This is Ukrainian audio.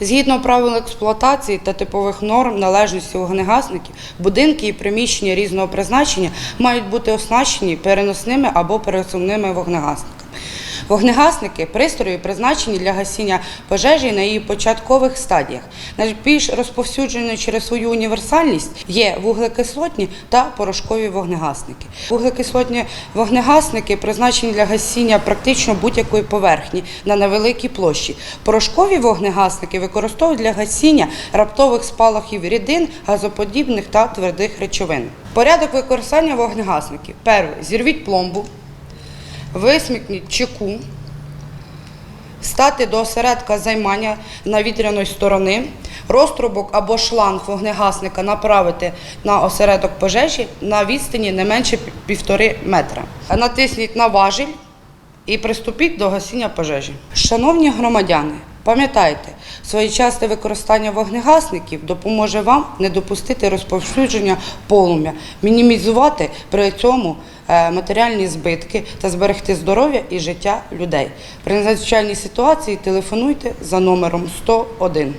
Згідно правил експлуатації та типових норм належності вогнегасників, будинки і приміщення різного призначення мають бути оснащені переносними або пересувними вогнегасниками. Вогнегасники пристрої призначені для гасіння пожежі на її початкових стадіях. Найбільш розповсюдженою через свою універсальність є вуглекислотні та порошкові вогнегасники. Вуглекислотні вогнегасники призначені для гасіння практично будь-якої поверхні на невеликій площі. Порошкові вогнегасники використовують для гасіння раптових спалахів рідин, газоподібних та твердих речовин. Порядок використання вогнегасників. Перше. Зірвіть пломбу. Висмикніть чеку, стати до осередка займання навітряної сторони, розтрубок або шланг вогнегасника направити на осередок пожежі на відстані не менше півтори метра. Натисніть на важіль і приступіть до гасіння пожежі. Шановні громадяни, пам'ятайте, своєчасне використання вогнегасників допоможе вам не допустити розповсюдження полум'я, мінімізувати при цьому матеріальні збитки та зберегти здоров'я і життя людей. При надзвичайній ситуації телефонуйте за номером 101.